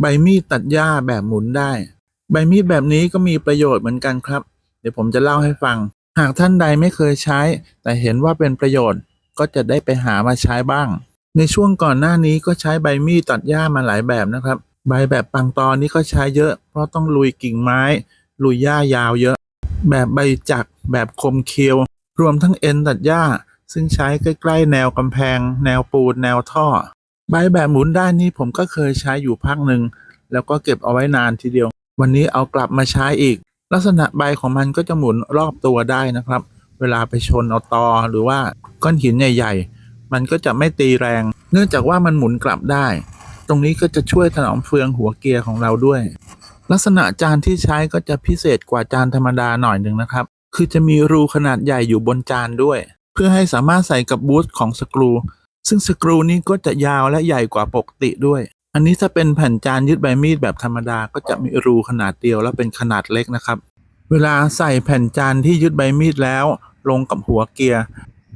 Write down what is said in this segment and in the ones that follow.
ใบมีดตัดหญ้าแบบหมุนได้ ใบมีดแบบนี้ก็มีประโยชน์เหมือนกันครับ เดี๋ยวผมจะเล่าให้ฟัง หากท่านใดไม่เคยใช้ แต่เห็นว่าเป็นประโยชน์ก็จะได้ไปหามาใช้บ้าง ในช่วงก่อนหน้านี้ก็ใช้ใบมีดตัดหญ้ามาหลายแบบนะครับ ใบแบบปังตอนนี้ก็ใช้เยอะ เพราะต้องลุยกิ่งไม้ ลุยหญ้ายาวเยอะ แบบใบจักแบบคมเคียว รวมทั้งเอ็นตัดหญ้า ซึ่งใช้ใกล้ๆแนวกำแพง แนวปูนแนวท่อ ใบแบบหมุนได้นี่ผมก็เคยใช้อยู่พักหนึ่งแล้วก็เก็บเอาไว้นานทีเดียว วันนี้เอากลับมาใช้อีก ลักษณะใบของมันก็จะหมุนรอบตัวได้นะครับ เวลาไปชนเอาตอหรือว่าก้อนหินใหญ่ ๆ มันก็จะไม่ตีแรง เนื่องจากว่ามันหมุนกลับได้ ตรงนี้ก็จะช่วยถนอมเฟืองหัวเกียร์ของเราด้วย ลักษณะจานที่ใช้ก็จะพิเศษกว่าจานธรรมดาหน่อยหนึ่งนะครับ คือจะมีรูขนาดใหญ่อยู่บนจานด้วย เพื่อให้สามารถใส่กับบูทของสกรู ซึ่งสกรูนี้ก็จะยาวและใหญ่กว่าปกติด้วย อันนี้ถ้าเป็นแผ่นจานยึดใบมีดแบบธรรมดาก็จะมีรูขนาดเดียวและเป็นขนาดเล็กนะครับ เวลาใส่แผ่นจานที่ยึดใบมีดแล้ว ลงกับหัวเกียร์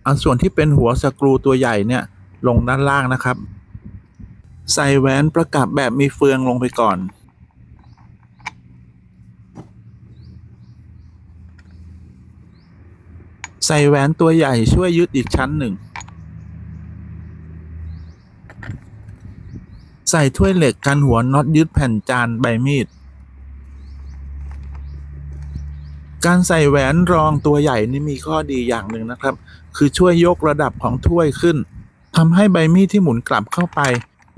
เอาส่วนที่เป็นหัวสกรูตัวใหญ่เนี่ยลงด้านล่างนะครับ ใส่แหวนประกับแบบมีเฟืองลงไปก่อนใส่แหวนตัวใหญ่ช่วยยึดอีกชั้นหนึ่ง ใส่ถ้วยเหล็กกันหัวน็อตยึดแผ่นจานใบมีด การใส่แหวนรองตัวใหญ่นี่มีข้อดีอย่างหนึ่งนะครับ คือช่วยยกระดับของถ้วยขึ้นทำให้ใบมีดที่หมุนกลับเข้าไป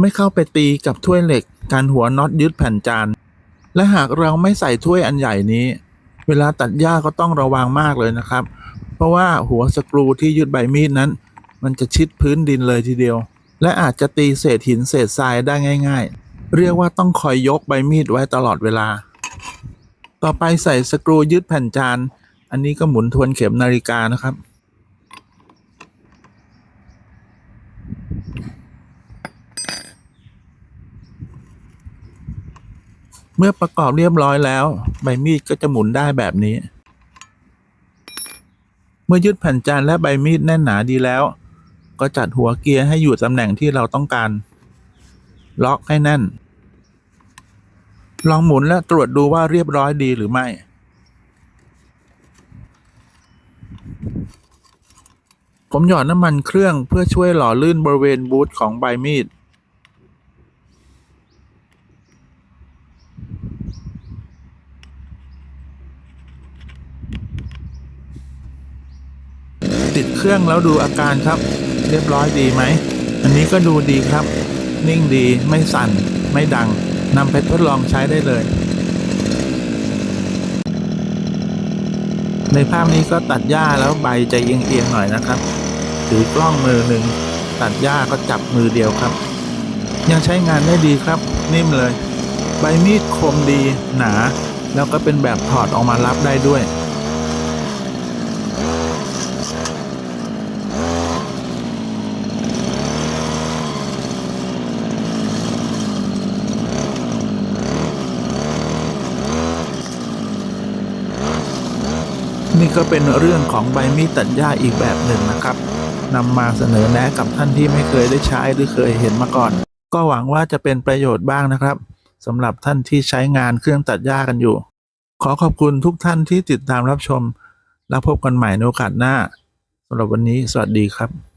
ไม่เข้าไปตีกับถ้วยเหล็กการหัวน็อตยึดแผ่นจานและหากเราไม่ใส่ถ้วยอันใหญ่นี้ เวลาตัดหญ้าก็ต้องระวังมากเลยนะครับ เพราะว่าหัวสกรูที่ยึดใบมีดนั้น มันจะชิดพื้นดินเลยทีเดียว และอาจจะตีเศษหินเศษทรายได้ง่าย ๆ เรียกว่าต้องคอยยกใบมีดไว้ตลอดเวลา ต่อไปใส่สกรูยึดแผ่นจาน อันนี้ก็หมุนทวนเข็มนาฬิกานะครับ เมื่อประกอบเรียบร้อยแล้ว ใบมีดก็จะหมุนได้แบบนี้ เมื่อยึดแผ่นจานและใบมีดแน่นหนาดีแล้ว ก็จัดหัวเกียร์ให้อยู่ตำแหน่งที่เราต้องการ ล็อกให้แน่น ลองหมุนและตรวจดูว่าเรียบร้อยดีหรือไม่ ผมหยอดน้ำมันเครื่องเพื่อช่วยหล่อลื่นบริเวณบูทของใบมีดติดเครื่องแล้วดูอาการครับ เรียบร้อยดีไหม อันนี้ก็ดูดีครับ นิ่งดีไม่สั่น ไม่ดังนำไปทดลองใช้ได้เลย ในภาพนี้ก็ตัดหญ้าแล้วใบจะเอียงๆหน่อยนะครับ ถือกล้องมือหนึ่งตัดหญ้าก็จับมือเดียวครับ ยังใช้งานได้ดีครับ นิ่มเลย ใบมีดคมดีหนา แล้วก็เป็นแบบถอดออกมารับได้ด้วย นี่ก็เป็นเรื่องของใบมีดตัดหญ้าอีกแบบหนึ่งนะครับนำมาเสนอแนะกับท่านที่ไม่เคยได้ใช้หรือเคยเห็นมาก่อน ก็หวังว่าจะเป็นประโยชน์บ้างนะครับสำหรับท่านที่ใช้งานเครื่องตัดหญ้ากันอยู่ ขอขอบคุณทุกท่านที่ติดตามรับชม แล้วพบกันใหม่ในโอกาสหน้าสำหรับวันนี้ สวัสดีครับ